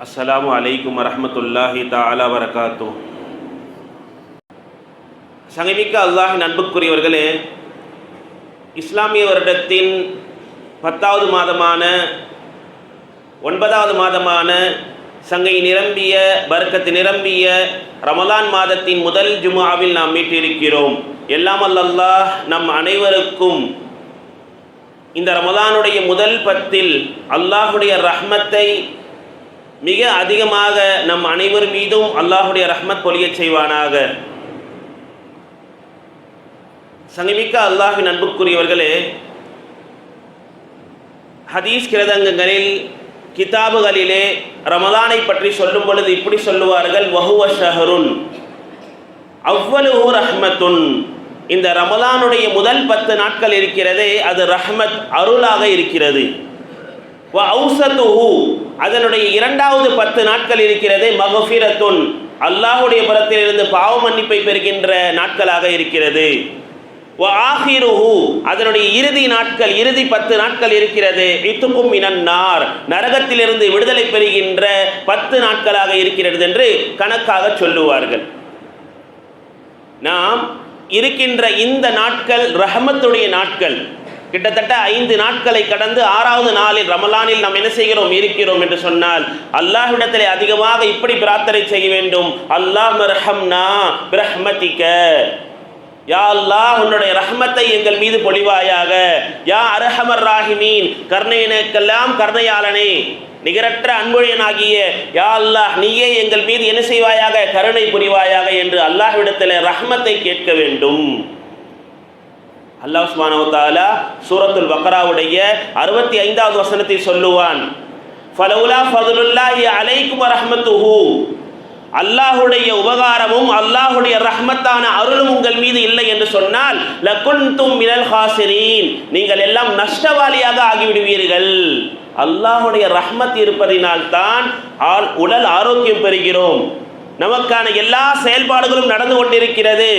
அஸ்ஸலாமு அலைக்கும் வரஹ்மத்துல்லாஹி தாலா வரகாத்து சங்கமிக்க அல்லாஹின் அன்புக்குரியவர்களே இஸ்லாமிய வருடத்தின் பத்தாவது மாதமான ஒன்பதாவது மாதமான சங்கை நிரம்பிய பர்க்கத்து நிரம்பிய ரமலான் மாதத்தின் முதல் ஜுமாவில் நாம் மீட்டிருக்கிறோம். எல்லாம் அல்லாஹ் நம் அனைவருக்கும் இந்த ரமலானுடைய முதல் பத்தில் அல்லாஹுடைய ரஹ்மத்தை மிக அதிகமாக நம் அனைவர் மீதும் அல்லாஹுடைய ரஹ்மத் பொழியச் செய்வானாக. சங்கமிக்க அல்லாஹின் அன்புக்குரியவர்களே ஹதீஸ் கிரதங்கங்களில் கிதாபுகளிலே ரமலானை பற்றி சொல்லும் பொழுது இப்படி சொல்லுவார்கள் வஹுவ ஷஹருன் அவ்வளவு ரஹ்மத்துன். இந்த ரமலானுடைய முதல் பத்து நாட்கள் இருக்கிறதே அது ரஹ்மத் அருளாக இருக்கிறது. வ அதனுடைய இரண்டாவது பத்து நாட்கள் இருக்கிறது மகஃபிரத்துன். அல்லாஹுடைய புறத்திலிருந்து பாவ மன்னிப்பை பெறுகின்ற நாட்களாக இருக்கிறது. ஆஹிருஹு அதனுடைய இறுதி நாட்கள் இறுதி பத்து நாட்கள் இருக்கிறது. இத்துக்கும் இனன்னார் நரகத்திலிருந்து விடுதலை பெறுகின்ற பத்து நாட்களாக இருக்கிறது என்று கணக்காக சொல்லுவார்கள். நாம் இருக்கின்ற இந்த நாட்கள் ரஹமத்துடைய நாட்கள் கிட்டத்தட்ட ஐந்து நாட்களை கடந்து ஆறாவது நாளில் ரமலானில் நாம் என்ன செய்கிறோம்? இருக்கிறோம் என்று சொன்னால் அல்லாஹ்விடத்திலே அதிகமாக இப்படி பிரார்த்தனை செய்ய வேண்டும். அல்லாஹ் ரஹம்னா பிரஹ்மதிக்க. யா அல்லாஹ் உன்னுடைய ரஹ்மத்தை எங்கள் மீது பொழிவாயாக. யா அரஹமர் ராஹிமீன் கர்ணையனுக்கெல்லாம் கர்ணையாளனே. நிகரற்ற அன்புழையனாகிய யா அல்லாஹ் நீயே எங்கள் மீது என்ன செய்வாயாக? கருணை புரிவாயாக என்று அல்லாஹ்விடத்தில் ரஹ்மத்தை கேட்க வேண்டும். அல்லாஹ் சுபானவத்தாலா சூரத்துல் பக்ராவுடைய அறுபத்தி ஐந்தாவது வசனத்தை சொல்லுவான். ஃபலவுலா ஃபதுலுல்லாஹி அலைக்கும் ரஹ்மத்துஹு அல்லாஹுடைய உபகாரமும் அல்லாஹுடைய ரஹ்மத்தான அருளும் உங்கள் மீது இல்லை என்று சொன்னால் லகுன்தும் மினல் ஹாசிரீன். நீங்கள் எல்லாம் நஷ்டவாளியாக ஆகிவிடுவீர்கள். அல்லாஹுடைய ரஹ்மத் இருப்பதினால் தான் ஆள் உடல் ஆரோக்கியம் பெறுகிறோம். நமக்கான எல்லா செயல்பாடுகளும் நடந்து கொண்டிருக்கிறது.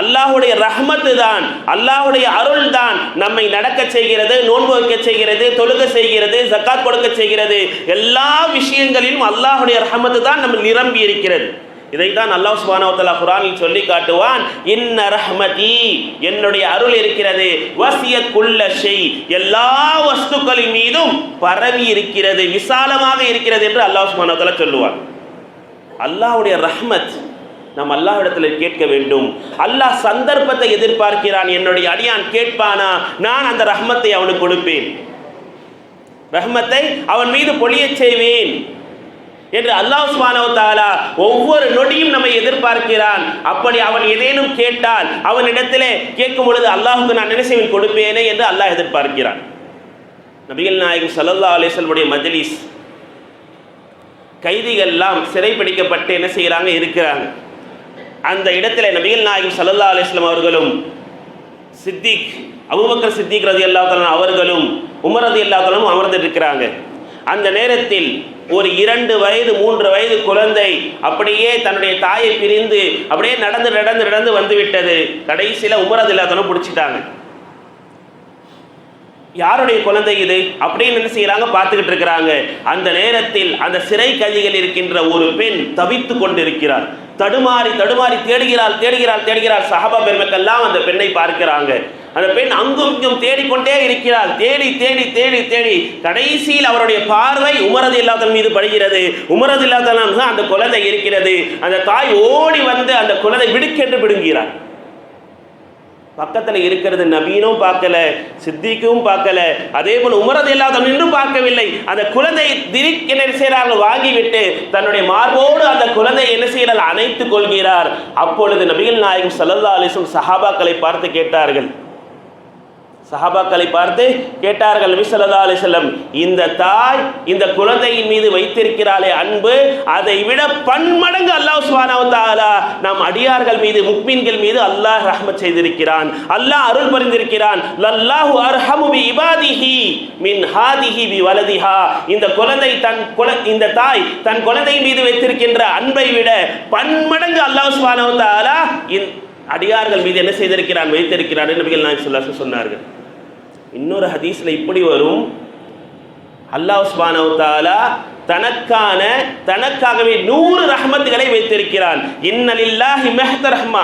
அல்லாஹுடைய ரஹமத்து தான் அல்லாஹுடைய அருள் தான் நம்மை நடக்க செய்கிறது நோன்பு வைக்க செய்கிறது தொழுக செய்கிறது ஜக்காத் கொடுக்க செய்கிறது. எல்லா விஷயங்களிலும் அல்லாஹுடைய ரஹமத்து தான் நம்ம நிரம்பி இருக்கிறது. இதைத்தான் அல்லாஹ் சுபானவத்தலா குரானில் சொல்லி காட்டுவான் இன்ன ரஹ்மதி என்னுடைய அருள் இருக்கிறது. வசியத் குல்ல ஷெய் எல்லா வஸ்துக்களின் மீதும் பரவி இருக்கிறது விசாலமாக இருக்கிறது என்று அல்லாஹ் சுபானவத்தலா சொல்லுவான். அல்லாஹுடைய ரஹ்மத் நாம் அல்லாவிடத்தில் கேட்க வேண்டும். அல்லாஹ் சந்தர்ப்பத்தை எதிர்பார்க்கிறான் என்னுடைய அடியான் கேட்பானா? நான் அந்த ரஹ்மத்தை அவனுக்கு கொடுப்பேன். ரஹ்மத்தை அவன் மீது பொழியச் செய்வேன் என்று அல்லாஹ் சுபானவ தாலா ஒவ்வொரு நொடியும் நம்மை எதிர்பார்க்கிறான். அப்படி அவன் ஏதேனும் கேட்டால் அவனிடத்திலே கேட்கும் பொழுது அல்லாஹுக்கு நான் என்ன கொடுப்பேனே என்று அல்லாஹ் எதிர்பார்க்கிறான். நபிகள் நாயகம் சல்லல்லா அலிஸ்வல்முடைய மஜ்லிஸ் கைதிகள்லாம் சிறைப்பிடிக்கப்பட்டு என்ன செய்கிறாங்க? இருக்கிறாங்க. அந்த இடத்துல நபிகள் நாயகம் சல்லல்லா அலிஸ்லாம் அவர்களும் சித்திக் அபுபக்கர் சித்திக் ரதி அல்லாத்தலன் அவர்களும் உமர் ரதி அல்லாத்தலும் அமர்ந்திருக்கிறாங்க. அந்த நேரத்தில் ஒரு இரண்டு வயது மூன்று வயது குழந்தை அப்படியே தன்னுடைய தாயை பிரிந்து அப்படியே நடந்து நடந்து நடந்து வந்து விட்டது கடைசியில் உமரது இல்லாதனும் பிடிச்சிட்டாங்க. யாருடைய குழந்தை இது? அப்படின்னு என்ன செய்யறாங்க? பார்த்துக்கிட்டு இருக்கிறாங்க. அந்த நேரத்தில் அந்த சிறை கைதிகள் இருக்கின்ற ஒரு பெண் தவித்து கொண்டிருக்கிறார். தடுமாறி தடுமாறி தேடுகிறாள் தேடுகிறாள் தேடுகிறாள். சஹாபா பெருமக்கெல்லாம் அந்த பெண்ணை பார்க்கிறாங்க. அந்த பெண் அங்கும் இங்கும் தேடிக்கொண்டே இருக்கிறாள். தேடி தேடி தேடி தேடி கடைசியில் அவருடைய பார்வை உமரது இல்லாதன் மீது படுகிறது. உமரது இல்லாதன் அந்த குழந்தை இருக்கிறது. அந்த தாய் ஓடி வந்து அந்த குழந்தை விடுக்கென்று விடுங்கிறார். பக்கத்தில் இருக்கிறது நபீனும் பார்க்கல சித்திக்கும் பார்க்கல. அதே போல் உமரது இல்லாத என்றும் பார்க்கவில்லை. அந்த குழந்தை திரிக் என்ன செய்கிறார்கள்? வாங்கிவிட்டு தன்னுடைய மார்போடு அந்த குழந்தை என்ன செய்கிறார் அணைத்துக் கொள்கிறார். அப்பொழுது நபிகள் நாயகம் சல்லல்லா அலிசும் சஹாபாக்களை பார்த்து கேட்டார்கள் சஹாபாக்களை பார்த்து கேட்டார்கள் நபி சொல்லா அலைஹி இந்த தாய் இந்த குழந்தையின் மீது வைத்திருக்கிறாளே அன்பு அதை விட பன்மடங்கு அல்லாஹ் சுப்ஹானஹு வ நம் அடியார்கள் மீது முக்மீன்கள் மீது அல்லாஹ் ரஹ்மத் செய்திருக்கிறான். அல்லாஹ் அருள் பரிந்திருக்கிறான். லல்லாஹு அர்ஹமு பி இபாதிஹி மின் ஹாதிஹி பி வலதிஹா. இந்த குழந்தை தன் குல இந்த தாய் தன் குழந்தை மீது வைத்திருக்கின்ற அன்பை விட பன்மடங்கு அல்லாஹ் சுப்ஹானஹு வ அடியார்கள் மீது என்ன செய்திருக்கிறான் வைத்திருக்கிறான் நபிகள் நாயகம் சொல்லாசு சொன்னார்கள். இன்னொரு ஹதீஸ்ல இப்படி வரும். அல்லாஹ் சுபானவ தனக்கான தனக்காகவே நூறு ரஹமத்துகளை வைத்திருக்கிறான். இன்னலில்லாஹி மெஹத் ரஹ்மா.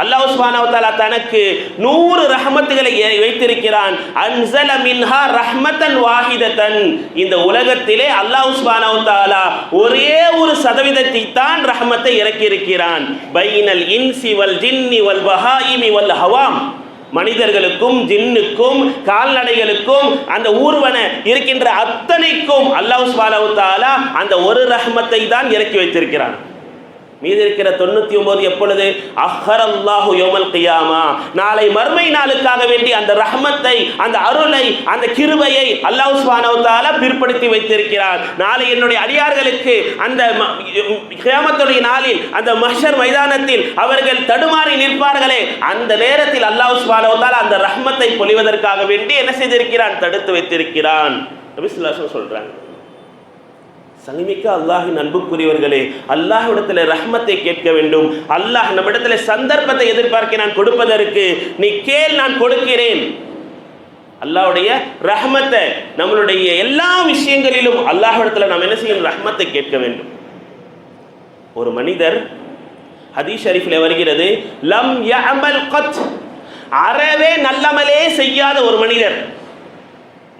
அல்லாஹ் சுப்ஹானஹு தனக்கு நூறு ரஹமத்துகளை வைத்திருக்கிறான். அன்சல மின்ஹா ரஹ்மத்தன் வாஹிதத்தன் இந்த உலகத்திலே அல்லாஹ் சுப்ஹானஹு ஒரே ஒரு சதவீதத்தை தான் ரஹமத்தை இறக்கியிருக்கிறான். பைனல் இன்சி வல் ஜின்னி வல் பஹாயிமி வல் ஹவாம். மனிதர்களுக்கும் ஜின்னுக்கும் கால்நடைகளுக்கும் அந்த ஊர்வன இருக்கின்ற அத்தனைக்கும் அல்லாஹ் அந்த ஒரு ரஹ்மத்தை தான் இறக்கி வைத்திருக்கிறான். மீதி இருக்கிற தொண்ணூத்தி ஒன்பது எப்பொழுது? அஹர் அல்லாஹு யோமல் கியாமா. நாளை மர்மை நாளுக்காக வேண்டி அந்த ரஹமத்தை அந்த அருளை அந்த கிருபையை அல்லாஹ் சுப்ஹானஹு பிற்படுத்தி வைத்திருக்கிறார். நாளை என்னுடைய அடியார்களுக்கு அந்த ம- கியாமத்துடைய நாளில் அந்த மஷர் மைதானத்தில் அவர்கள் தடுமாறி நிற்பார்களே அந்த நேரத்தில் அல்லாஹ் சுப்ஹானஹு அந்த ரஹமத்தை பொழிவதற்காக வேண்டி என்ன செய்திருக்கிறான்? தடுத்து வைத்திருக்கிறான். சொல்றாங்க. சலிமிக்க அல்லாஹின் அன்புக்குரியவர்களே அல்லாஹ்விடத்தில் ரஹ்மத்தை கேட்க வேண்டும். அல்லாஹ் நம்மிடத்தில் சந்தர்ப்பத்தை எதிர்பார்க்க நான் கொடுப்பதற்கு நீ கேள் நான் கொடுக்கிறேன். அல்லாஹ்வுடைய ரஹ்மத்தை நம்மளுடைய எல்லா விஷயங்களிலும் அல்லாஹ்விடத்தில் நாம் என்ன செய்யணும்? ரஹ்மத்தை கேட்க வேண்டும். ஒரு மனிதர் ஹதீஷ் ஷரீஃபில் வருகிறது லம் யஅமல் கத். அறவே நல்லமலே செய்யாத ஒரு மனிதர்.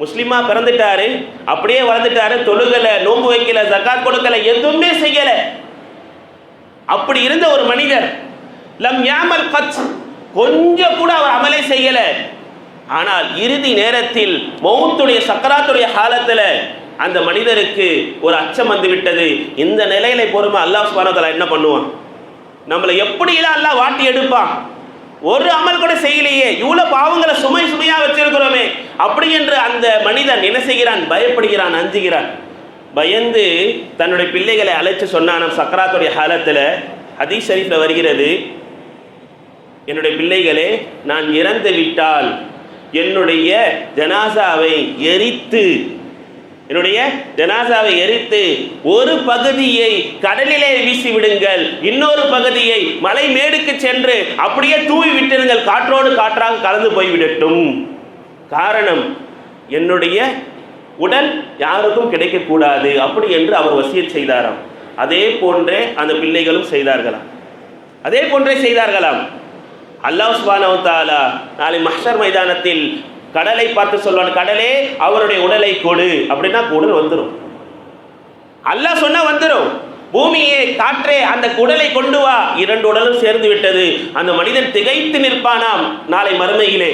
முஸ்லீமாக பிறந்துட்டாரு அப்படியே வளர்ந்துட்டாரு தொழுகல நோம்பு வைக்கல ஜகாத் கொடுக்கல எதுவுமே செய்யல. அப்படி இருந்த ஒரு மனிதர் லம் யாமல் கொஞ்சம் கூட அவர் அமலே செய்யல. ஆனால் இறுதி நேரத்தில் மௌத்துடைய சக்கராத்துடைய காலத்துல அந்த மனிதருக்கு ஒரு அச்சம் வந்து விட்டது. இந்த நிலையில பொறுமை அல்லாஹ் சுப்ஹானஹு என்ன பண்ணுவான்? நம்மளை எப்படியெல்லாம் அல்லாஹ் வாட்டி எடுப்பான்? ஒரு அமல் கூட செய்யலையே. இவ்வளவு பாவங்களை சுமை சுமையா வச்சிருக்கிறோமே. அப்படி என்று அந்த மனிதன் என்ன செய்கிறான்? பயப்படுகிறான் அஞ்சுகிறான். பயந்து தன்னுடைய பிள்ளைகளை அழைச்சு சொன்னான் சக்கராத்துடைய காலத்துல ஹதீஸ் ஷரீஃப்ல வருகிறது என்னுடைய பிள்ளைகளே நான் இறந்து விட்டால் என்னுடைய ஜனாசாவை எரித்து என்னுடைய ஜனாசாவை எரித்து ஒரு பகுதியை கடலிலே வீசி விடுங்கள் இன்னொரு பகுதியை மலை மேடுக்கு சென்று அப்படியே தூவி விட்டிருங்கள். காற்றோடு காற்றாக கலந்து போய்விடட்டும். காரணம் என்னுடைய உடல் யாருக்கும் கிடைக்கக்கூடாது அப்படி என்று அவர் வசிய செய்தாராம். அதே போன்றே அந்த பிள்ளைகளும் செய்தார்களாம். அதே போன்றே செய்தார்களாம். அல்லாஹ் சுப்ஹானஹு நாளை மஹர் மைதானத்தில் கடலை பார்த்து சொல்வான் கடலே அவருடைய உடலை கொடு. அப்படின்னா உடல் வந்துடும் அல்லாஹ் சொன்னா வந்துடும் பூமியே காற்றே அந்த குடலை கொண்டு வா. இரண்டு உடலும் சேர்ந்து விட்டது. அந்த மனிதன் திகைத்து நிற்பானாம் நாளை மறுமையிலே.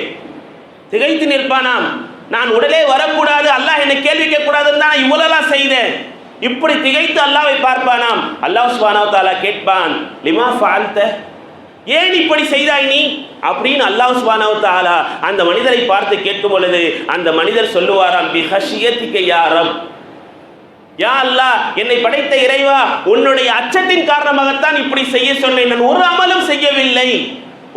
திகைத்து நிற்பானாம். நான் உடலே வரக்கூடாது. அல்லாஹ் என்னை கேள்வி கேட்கக்கூடாதுன்னு தான் இவ்வளவுலாம் செய்தேன். இப்படி திகைத்து அல்லாவை பார்ப்பானாம். அல்லாஹ் சுபானா தாலா கேட்பான். லிமா ஃபால்த ஏன் இப்படி செய்தாய் நீ? அப்படின்னு அல்லாஹ் சுப்ஹானஹு தாலா அந்த மனிதரை பார்த்து கேட்கும் பொழுது அந்த மனிதர் சொல்லுவாராம் பி ஹஷியத்திக யா அல்லா யா அல்லாஹ் என்னை படைத்த இறைவா உன்னுடைய அச்சத்தின் காரணமாகத்தான் இப்படி செய்ய சொன்னேன். நான் ஒரு அமலும் செய்யவில்லை.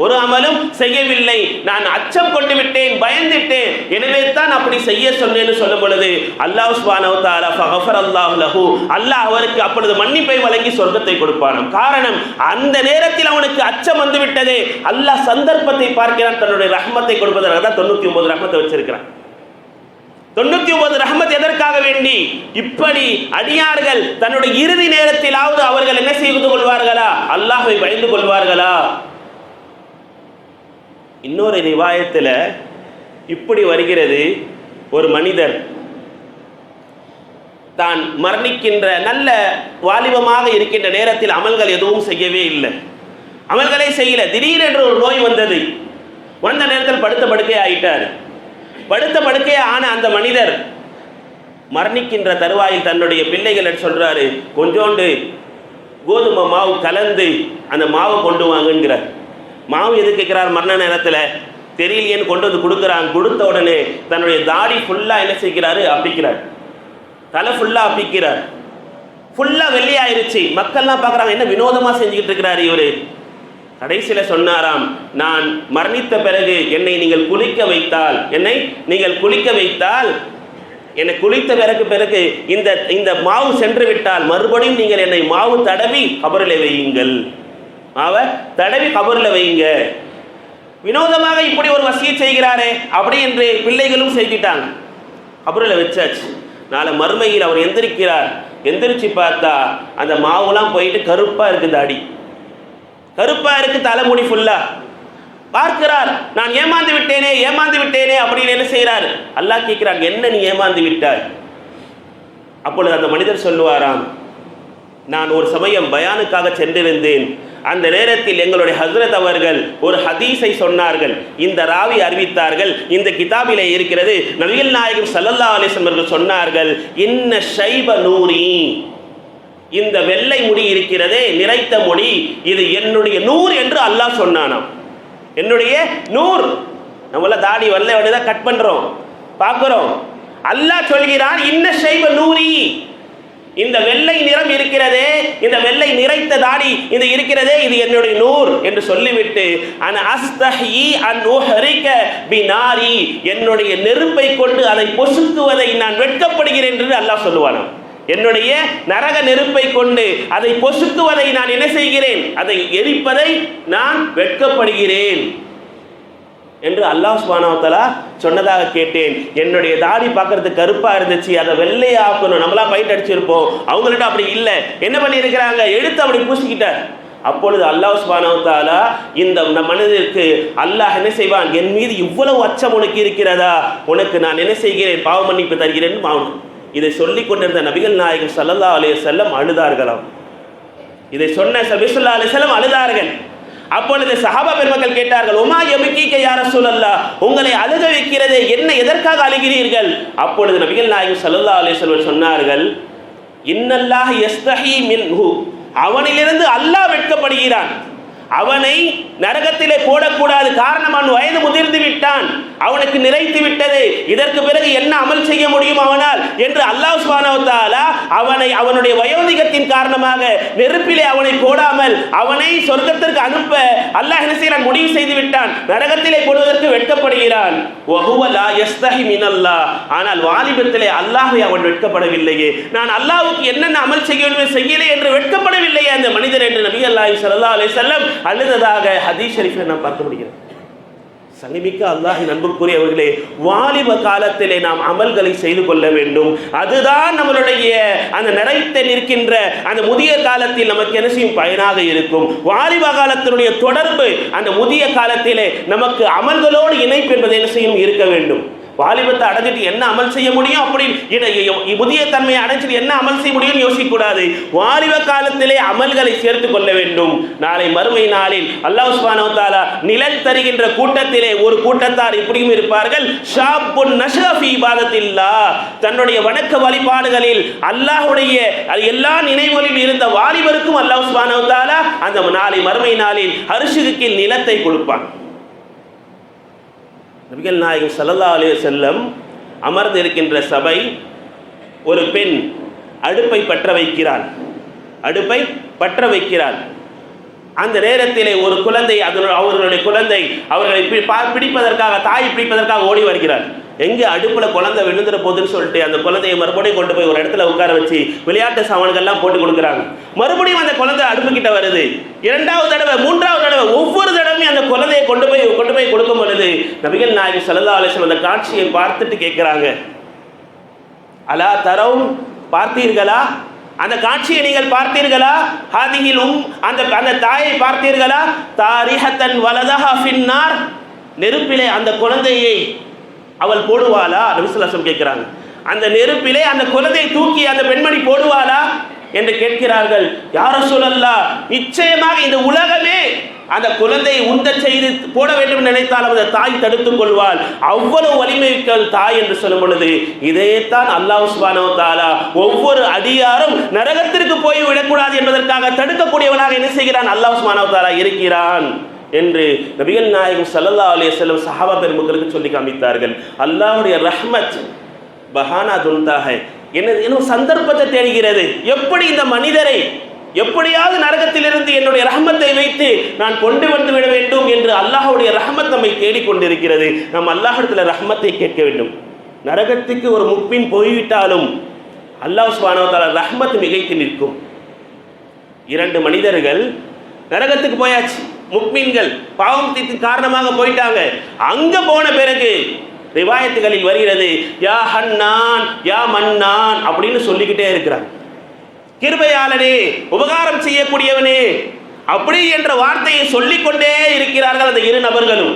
ஒரு அமலும் செய்யவில்லை. நான் அச்சம் கொண்டு விட்டேன் பயந்துட்டேன் எனவே தான் அப்படி செய்ய சொன்னேன்னு சொல்லும் பொழுது அல்லாஹ் சுப்ஹானஹு வ ஃபகஃபர் அல்லாஹ் லஹு அல்லாஹ் அவருக்கு அப்பொழுது மன்னிப்பை வழங்கி சொர்க்கத்தை கொடுப்பானாம். காரணம் அந்த நேரத்தில் அவனுக்கு அச்சம் வந்து விட்டதே. அல்லாஹ் சந்தர்ப்பத்தை பார்க்கிறான் தன்னுடைய ரஹ்மத்தை கொடுப்பதற்காக தான் தொண்ணூத்தி ஒன்பது ரஹ்மத்தை வச்சிருக்கிறான். தொண்ணூத்தி ஒன்பது ரஹமத் எதற்காக வேண்டி? இப்படி அடியார்கள் தன்னுடைய இறுதி நேரத்திலாவது அவர்கள் என்ன செய்து கொள்வார்களா? அல்லாஹை பயந்து கொள்வார்களா? இன்னொரு நிவாயத்தில் இப்படி வருகிறது ஒரு மனிதர் தான் மரணிக்கின்ற நல்ல வாலிபமாக இருக்கின்ற நேரத்தில் அமல்கள் எதுவும் செய்யவே இல்லை. அமல்களே செய்யல. திடீரென்று ஒரு நோய் வந்தது. வந்த நேரத்தில் படுத்த படுக்கை ஆயிட்டார். படுத்த படுக்கை ஆன அந்த மனிதர் மரணிக்கின்ற தருவாயில் தன்னுடைய பிள்ளைகள் சொல்றாரு? கொஞ்சோண்டு கோதுமை மாவு கலந்து அந்த மாவை கொண்டு வாங்குங்கிறார் மாவு எது கேட்கிறார் மரண நேரத்தில்? தெரியலையேன்னு கொண்டு வந்து கொடுக்குறாங்க கொடுத்த உடனே தன்னுடைய தாடி ஃபுல்லாக என்ன செய்கிறாரு? அப்பிக்கிறார். தலை ஃபுல்லாக அப்பிக்கிறார். ஃபுல்லாக வெள்ளையாயிருச்சு. மக்கள்லாம் பார்க்குறாங்க என்ன வினோதமாக செஞ்சுக்கிட்டு இருக்கிறார் இவர்? கடைசியில் சொன்னாராம் நான் மரணித்த பிறகு என்னை நீங்கள் குளிக்க வைத்தால் என்னை நீங்கள் குளிக்க வைத்தால் என்னை குளித்த பிறகு பிறகு இந்த இந்த மாவு சென்று விட்டால் மறுபடியும் நீங்கள் என்னை மாவு தடவி கபரில் வையுங்கள். மாவை தடவி கபரில் வைங்க வினோதமாக இப்படி ஒரு வசியை செய்கிறாரே அப்படி என்று பிள்ளைகளும் செய்துட்டாங்க. கபரில் வச்சாச்சு. நாளை மறுமையில் அவர் எந்திரிக்கிறார். எந்திரிச்சு பார்த்தா அந்த மாவுலாம் போயிட்டு கருப்பாக இருக்குது தாடி கருப்பாக இருக்கு தலைமுடி ஃபுல்லாக பார்க்கிறார் நான் ஏமாந்து விட்டேனே ஏமாந்து விட்டேனே அப்படின்னு என்ன செய்கிறார்? அல்லாஹ் கேட்குறாங்க என்ன நீ ஏமாந்து விட்டாய்? அப்பொழுது அந்த மனிதர் சொல்லுவாராம் நான் ஒரு சமயம் பயானுக்காக சென்றிருந்தேன். அந்த நேரத்தில் எங்களுடைய ஹஸ்ரத் அவர்கள் ஒரு ஹதீஸை சொன்னார்கள். இந்த ராவி அறிவித்தார்கள். இந்த கிதாபிலே இருக்கிறது. நபிகள் நாயகம் சல்லல்லா அலிஸ்லம் அவர்கள் சொன்னார்கள் இன்ன ஷைப நூரி. இந்த வெள்ளை முடி இருக்கிறதே நிறைத்த முடி. இது என்னுடைய நூறு என்று அல்லாஹ் சொன்னானாம். என்னுடைய நூறு. நம்மள தாடி வெள்ளை தான் கட் பண்றோம். பார்க்குறோம். அல்லாஹ் சொல்கிறான் இன்ன ஷைப நூரி. இந்த வெள்ளை நிறம் இருக்கிறதே இந்த வெள்ளை நிறைத்த தாடி இது இருக்கிறதே இது என்னுடைய நூர் என்று சொல்லிவிட்டு அன் அஸ்தஹி அன் உஹரிக பினாரி என்னுடைய நெருப்பை கொண்டு அதை பொசுக்குவதை நான் வெட்கப்படுகிறேன் என்று அல்லாஹ் சொல்லுவானாம். என்னுடைய நரக நெருப்பை கொண்டு அதை பொசுக்குவதை நான் என்ன செய்கிறேன்? அதை எரிப்பதை நான் வெட்கப்படுகிறேன். என்று அல்லாஹ் சுபானவத்தலா சொன்னதாக கேட்டேன். என்னுடைய தாடி பார்க்கறதுக்கு கருப்பாக இருந்துச்சு அதை வெள்ளையாக்கணும் நம்மளா பயிட் அடிச்சிருப்போம். அவங்கள்ட்ட அப்படி இல்லை. என்ன பண்ணியிருக்கிறாங்க? எடுத்து அப்படி பூசிக்கிட்டார். அப்பொழுது அல்லாஹ் சுபானவத்தாலா இந்த மனதிற்கு அல்லாஹ் என்ன செய்வான்? என் மீது இவ்வளவு அச்சம் உனக்கு இருக்கிறதா? உனக்கு நான் என்ன செய்கிறேன்? பாவ மன்னிப்பு தருகிறேன். பாவம் இதை சொல்லி கொண்டிருந்த நபிகள் நாயகம் சல்லல்லா அலே செல்லம் அழுதார்களாம். இதை சொன்ன சபிசுல்லா அலி செல்லம் அழுதார்கள். அப்பொழுது சஹாபா பெருமக்கள் கேட்டார்கள் உமா எமுக்கிக்க யார சூழல்லா உங்களை அழுக வைக்கிறது என்ன எதற்காக அழுகிறீர்கள்? அப்பொழுது நபிகள் நாயகம் சல்லா அலி சொல்வர் சொன்னார்கள் இன்னல்லாஹ் எஸ்தஹி மின்ஹு. அவனிலிருந்து அல்லாஹ் வெட்கப்படுகிறான். அவனை நரகத்திலே போடக்கூடாது. காரணம் அவன் வயது முதிர்ந்து விட்டான். அவனுக்கு நிறைத்து விட்டது. இதற்கு பிறகு என்ன அமல் செய்ய முடியும் அவனால்? என்று அல்லாஹ் சுபானவத்தாலா அவனை அவனுடைய வயோதிகத்தின் காரணமாக நெருப்பிலே அவனை போடாமல் அவனை சொர்க்கத்திற்கு அனுப்ப அல்லாஹ் என்ன செய்யறான் முடிவு செய்து விட்டான். நரகத்திலே போடுவதற்கு வெட்கப்படுகிறான். ஆனால் வாலிபத்திலே அல்லாஹை அவன் வெட்கப்படவில்லையே. நான் அல்லாஹுக்கு என்னென்ன அமல் செய்ய வேண்டும் செய்யலே என்று வெட்கப்படவில்லையே அந்த மனிதர் என்று நபி அல்லாஹி சல்லா அலி செல்லம் அழுததாக ஹதீஸ் ஷரீஃபில் நாம் பார்க்க முடிகிறது. சனிமிக்க அல்லாஹி அன்புக்குரியவர்களே வாலிப காலத்திலே நாம் அமல்களை செய்து கொள்ள வேண்டும். அதுதான் நம்மளுடைய அந்த நிறைத்த நிற்கின்ற அந்த முதிய காலத்தில் நமக்கு என்ன செய்யும்? பயனாக இருக்கும். வாலிப காலத்தினுடைய தொடர்பு அந்த முதிய காலத்திலே நமக்கு அமல்களோடு இணைப்பு என்பது என்ன செய்யும்? இருக்க வேண்டும். வாலிபத்தை அடைஞ்சிட்டு என்ன அமல் செய்ய முடியும் அப்படின்னு புதிய தன்மையை அடைஞ்சிட்டு என்ன அமல் செய்ய முடியும்னு யோசிக்கக்கூடாது. வாலிப காலத்திலே அமல்களை சேர்த்து கொள்ள வேண்டும். நாளை மறுமை நாளில் அல்லாஹ் சுப்ஹானஹு நிழல் தருகின்ற கூட்டத்திலே ஒரு கூட்டத்தார் இப்படியும் இருப்பார்கள். ஷாப்புன் நஷஃபி இபாதத்தில்லா தன்னுடைய வணக்க வழிபாடுகளில் அல்லாஹ்வுடைய எல்லா நினைவுகளில் இருந்த வாலிபருக்கும் அல்லாஹ் சுப்ஹானஹு அந்த நாளை மறுமை நாளில் ஹர்ஷுக்கு நிலத்தை கொடுப்பான். நபிகள் நாயகம் சல்லல்லா அலைஹி செல்லம் அமர்ந்து இருக்கின்ற சபை ஒரு பெண் அடுப்பை பற்ற வைக்கிறாள். அடுப்பை பற்ற வைக்கிறாள். அந்த நேரத்திலே ஒரு குழந்தை அதனுடைய அவர்களுடைய குழந்தை அவர்களை பா- பிடிப்பதற்காக தாய் பிடிப்பதற்காக ஓடி வருகிறார் எங்க அடுப்புல குழந்தை விழுந்துற போகுதுன்னு சொல்லிட்டு அந்த குழந்தையை மறுபடியும் கொண்டு போய் ஒரு இடத்துல உட்கார வச்சு விளையாட்டு சாமான்கள்லாம் போட்டு கொடுக்குறாங்க. மறுபடியும் அந்த குழந்தை அடுப்பு கிட்ட வருது. இரண்டாவது தடவை மூன்றாவது தடவை ஒவ்வொரு தடவையும் அந்த குழந்தையை கொண்டு போய் கொண்டு போய் கொடுக்கும் பொழுது நபிகள் நாயகி ஸல்லல்லாஹு அந்த காட்சியை பார்த்துட்டு கேட்குறாங்க. அலா தரவும்? பார்த்தீர்களா? அந்த காட்சியை நீங்கள் பார்த்தீர்களா? ஹாதியிலும் அந்த அந்த தாயை பார்த்தீர்களா? தாரிஹத்தன் வலதஹா ஃபின்னார் நெருப்பிலே அந்த குழந்தையை அவள் போடுவாளா? நபிசுல்லாசம் கேட்கிறாங்க. அந்த நெருப்பிலே அந்த குழந்தையை தூக்கி அந்த பெண்மணி போடுவாளா? என்று கேட்கிறார்கள். யார சொல்லல்லா நிச்சயமாக இந்த உலகமே அந்த குழந்தையை உந்தச் செய்து போட வேண்டும் நினைத்தால் அந்த தாய் தடுத்துக் கொள்வாள். அவ்வளவு வலிமைகள் தாய் என்று சொல்லும் பொழுது இதைத்தான் அல்லாஹ் சுப்ஹானஹு ஒவ்வொரு அடியாரும் நரகத்திற்கு போய் விடக்கூடாது என்பதற்காக தடுக்கக்கூடியவனாக என்ன செய்கிறான்? அல்லாஹ் சுப்ஹானஹு இருக்கிறான். என்று நபிகள் நாயகம் ஸல்லல்லாஹு அலைஹி செல்லம் சஹாபா பெருமக்களுக்கு சொல்லி காமித்தார்கள் அல்லாஹ்வுடைய ரஹ்மத் பஹானா துன்தாக. என்ன இன்னும் சந்தர்ப்பத்தை தேடுகிறது? எப்படி இந்த மனிதரை எப்படியாவது நரகத்திலிருந்து என்னுடைய ரஹமத்தை வைத்து நான் கொண்டு வந்து விட வேண்டும் என்று அல்லாஹுடைய ரஹமத் நம்மை தேடிக்கொண்டிருக்கிறது நாம் அல்லாஹிடத்தில் ரஹமத்தை கேட்க வேண்டும். நரகத்துக்கு ஒரு முப்பின் போய்விட்டாலும் அல்லாஹ் சுப்ஹானஹு ரஹமத் மிகைத்து நிற்கும். இரண்டு மனிதர்கள் நரகத்துக்கு போயாச்சு. முக்மீன்கள் பாவத்திற்கு காரணமாக போயிட்டாங்க. அங்க போன பிறகு ரிவாயத்துகளில் வருகிறது யா ஹன்னான் யா மன்னான் அப்படின்னு சொல்லிக்கிட்டே இருக்கிறாங்க. கிருபையாளனே உபகாரம் செய்யக்கூடியவனே அப்படி என்ற வார்த்தையை சொல்லிக்கொண்டே இருக்கிறார்கள் அந்த இரு நபர்களும்.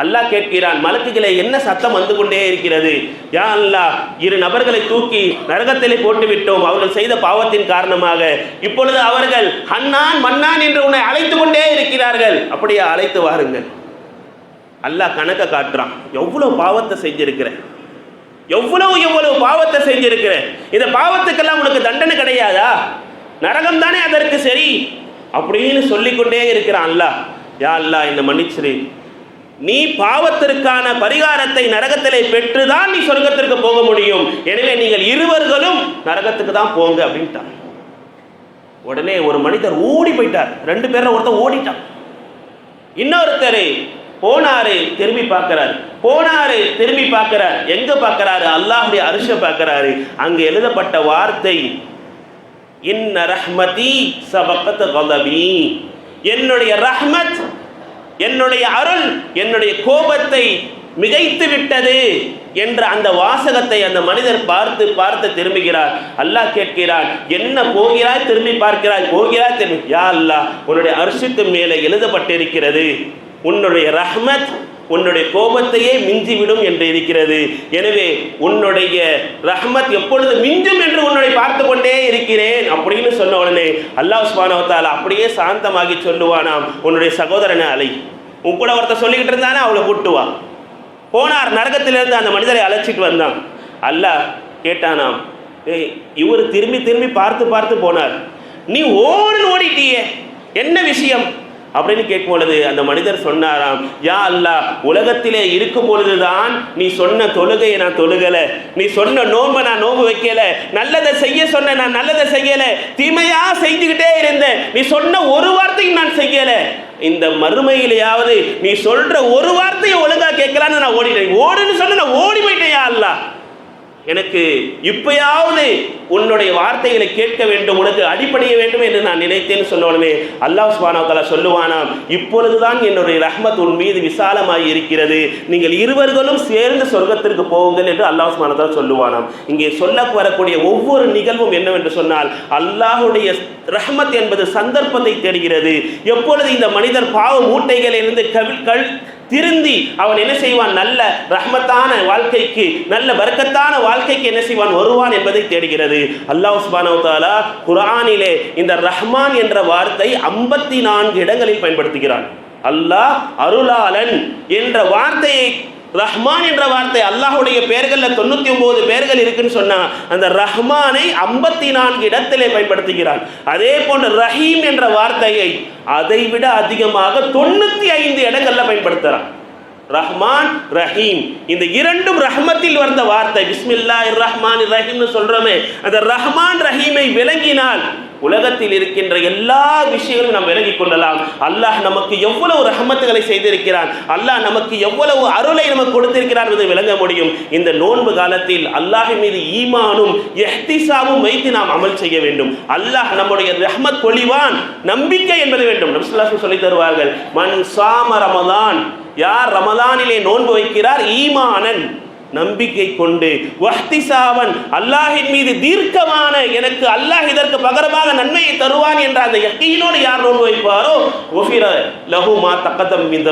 அல்லாஹ் கேட்கிறான் மலக்குகளே என்ன சத்தம் வந்து கொண்டே இருக்கிறது? யா அல்லா இரு நபர்களை தூக்கி நரகத்திலே போட்டு விட்டோம் அவர்கள் செய்த பாவத்தின் காரணமாக. இப்பொழுது அவர்கள் அண்ணான் மன்னான் என்று உன்னை அழைத்து கொண்டே இருக்கிறார்கள். அப்படியே அழைத்து வாருங்கள். அல்லாஹ் கணக்கை காட்டுறான் எவ்வளவு பாவத்தை செஞ்சிருக்கிறேன்? எவ்வளவு எவ்வளவு பாவத்தை செஞ்சிருக்கிறேன்? இந்த பாவத்துக்கெல்லாம் உனக்கு தண்டனை கிடையாதா? நரகம் தானே அதற்கு சரி? அப்படின்னு சொல்லிக்கொண்டே இருக்கிறான் அல்லாஹ். யா அல்லா இந்த மன்னிச்சிரு. நீ பாவத்திற்கான பரிகாரத்தை நரகத்திலே பெற்றுதான் நீ சொர்க்கத்திற்கு போக முடியும். எனவே நீங்கள் இருவர்களும் நரகத்துக்கு தான் போங்க அப்படின்ட்டான். உடனே ஒரு மனிதர் ஓடி போயிட்டார். ரெண்டு பேர்ல ஒருத்தர் ஓடிட்டான். இன்னொருத்தர் போனாரு திரும்பி பார்க்கறாரு. போனாரு திரும்பி பார்க்கிறார். எங்க பார்க்கறாரு? அல்லாஹுடைய அரிச பார்க்கறாரு. அங்கு எழுதப்பட்ட வார்த்தை இன்ன ரஹ்மதி சபகத் என்னுடைய ரஹ்மத் என்னுடைய அருள் என்னுடைய கோபத்தை மிகைத்து விட்டது என்ற அந்த வாசகத்தை அந்த மனிதர் பார்த்து பார்த்து திரும்புகிறார். அல்லாஹ் கேட்கிறார் என்ன போகிறாய்? திரும்பி பார்க்கிறாய்? போகிறாய்? திரும்பி யா அல்லாஹ் உன்னுடைய அரிசிக்கு மேலே எழுதப்பட்டிருக்கிறது. உன்னுடைய ரஹ்மத் உன்னுடைய கோபத்தையே மிஞ்சிவிடும் என்று இருக்கிறது. எனவே உன்னுடைய ரஹ்மத் எப்பொழுது மிஞ்சும் என்று உன்னுடைய பார்த்து கொண்டே இருக்கிறேன் அப்படின்னு சொன்ன உடனே அல்லாஹ் சுபானவத்தால் அப்படியே சாந்தமாகி சொல்லுவானாம். உன்னுடைய சகோதரனை அலை. உன் கூட ஒருத்தர் சொல்லிக்கிட்டு இருந்தானே? அவளை கூட்டு வா போனார். நரகத்திலிருந்து அந்த மனிதரை அழைச்சிட்டு வந்தான். அல்லாஹ் கேட்டானாம். ஏய் இவர் திரும்பி திரும்பி பார்த்து பார்த்து போனார். நீ ஓடுன்னு ஓடிட்டியே. என்ன விஷயம்? அப்படின்னு கேட்கும் பொழுது அந்த மனிதர் சொன்னாராம் யா அல்லா உலகத்திலே இருக்கும் பொழுதுதான் நீ சொன்ன தொழுகையை நான் தொழுகலை. நீ சொன்ன நோன்பை நான் நோன்பு வைக்கல. நல்லதை செய்ய சொன்ன நான் நல்லதை செய்யலை. தீமையா செஞ்சுக்கிட்டே இருந்தேன். நீ சொன்ன ஒரு வார்த்தையும் நான் செய்யலை. இந்த மறுமையிலேயாவது நீ சொல்ற ஒரு வார்த்தையை ஒழுங்கா கேட்கலான்னு நான் ஓடிட்டேன். ஓடுன்னு சொன்ன நான் ஓடி போயிட்டேன் யா அல்லா எனக்கு இப்பயாவது உன்னுடைய வார்த்தைகளை கேட்க வேண்டும் உனக்கு அடிப்படைய வேண்டும் என்று நான் நினைத்தேன்னு சொன்னோடனே அல்லாஹ் சுபானவத்தாலா சொல்லுவானாம் இப்பொழுதுதான் என்னுடைய ரஹ்மத் உன் மீது விசாலமாக இருக்கிறது. நீங்கள் இருவர்களும் சேர்ந்து சொர்க்கத்திற்கு போகுங்கள் என்று அல்லாஹ் சுபானத்தாலா சொல்லுவானாம் இங்கே சொல்ல வரக்கூடிய ஒவ்வொரு நிகழ்வும் என்னவென்று சொன்னால் அல்லாஹுடைய ரஹ்மத் என்பது சந்தர்ப்பத்தை தேடுகிறது. எப்பொழுது இந்த மனிதர் பாவ மூட்டைகளிலிருந்து கவி கல் திருந்தி அவன் என்ன செய்வான்? நல்ல ரஹ்மத்தான வாழ்க்கைக்கு நல்ல வர்க்கத்தான வாழ்க்கைக்கு என்ன செய்வான்? வருவான் என்பதை தேடுகிறது. அல்லாஹ் சுபானவ தாலா இந்த ரஹ்மான் என்ற வார்த்தை ஐம்பத்தி நான்கு இடங்களில் பயன்படுத்துகிறான். அல்லாஹ் அருளாளன் என்ற வார்த்தையை ரஹ்மான் என்ற வார்த்தை அல்லாஹுடைய பெயர்களில் தொண்ணூத்தி ஒன்பது பேர்கள் இருக்குன்னு சொன்னா அந்த ரஹ்மானை ஐம்பத்தி நான்கு இடத்திலே பயன்படுத்துகிறான். அதே போன்று ரஹீம் என்ற வார்த்தையை அதை விட அதிகமாக தொண்ணூத்தி ஐந்து இடங்களில் பயன்படுத்துறான். ரஹ்மான் ரஹீம். இந்த இரண்டும் ரஹ்மத்தில் வந்த வார்த்தை. பிஸ்மில்லா ரஹ்மான் ரஹீம்னு சொல்றோமே. அந்த ரஹ்மான் ரஹீமை விளங்கினால் உலகத்தில் இருக்கின்ற எல்லா விஷயங்களும் நாம் விளங்கிக் கொள்ளலாம். அல்லாஹ் நமக்கு எவ்வளவு ரஹமத்துகளை செய்திருக்கிறான். அல்லாஹ் நமக்கு எவ்வளவு அருளை நமக்கு கொடுத்திருக்கிறான் என்பதை விளங்க முடியும். இந்த நோன்பு காலத்தில் அல்லாஹ் மீது ஈமானும் எஹ்திசாவும் வைத்து நாம் அமல் செய்ய வேண்டும். அல்லாஹ் நம்முடைய ரஹமத் பொழிவான் நம்பிக்கை என்பது வேண்டும். நபிசுல்லாஹு சொல்லி தருவார்கள் மன் சாம ரமதான் யார் ரமதானிலே நோன்பு வைக்கிறார்? ஈமானன். நம்பிக்கை கொண்டு. வஹ்திசாவன் அல்லாஹின் மீது தீர்க்கமான எனக்கு அல்லாஹ் இதற்கு பகரமாக நன்மையை தருவான் என்ற அந்த யக்கீனோடு யார் நோன்பு வைப்பாரோ? ஒஃபிர மா தக்கதம் மின்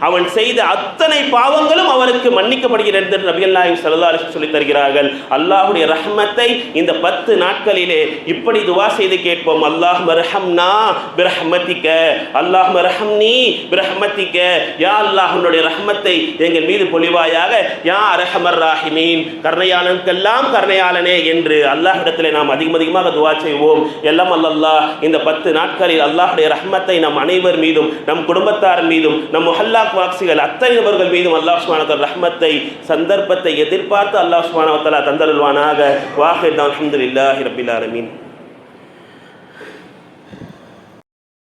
அவன் செய்த அத்தனை பாவங்களும் அவருக்கு மன்னிக்கப்படுகிறது என்று நபியல்லாஹி சல்லா சொல்லி தருகிறார்கள். அல்லாஹுடைய ரஹ்மத்தை இந்த பத்து நாட்களிலே இப்படி துவா செய்து கேட்போம். அல்லாஹ் மர்ஹம்னா பிரஹ்மதிக அல்லாஹ் மர்ஹம்னி பிரஹ்மதிக யா அல்லாஹ் உன்னுடைய ரஹ்மத்தை எங்கள் மீது பொழிவாயாக. யா அரஹமர் ராஹிமீன் கருணையாளனுக்கெல்லாம் கருணையாளனே என்று அல்லாஹிடத்தில் நாம் அதிகம் அதிகமாக துவா செய்வோம். எல்லாம் அல்லல்லா இந்த பத்து நாட்களில் அல்லாஹுடைய ரஹ்மத்தை நம் அனைவர் மீதும் நம் குடும்பத்தார் மீதும் நம் முஹல்லாக் வாக்சிகள் அத்தனை நபர்கள் மீதும் அல்லாஹ் சுமானத்தர் ரஹ்மத்தை சந்தர்ப்பத்தை எதிர்பார்த்து அல்லாஹ் சுமானவத்தலா தந்தருள்வானாக. வாஹித் அல்ஹம்துலில்லாஹி ரபில் ஆலமீன்.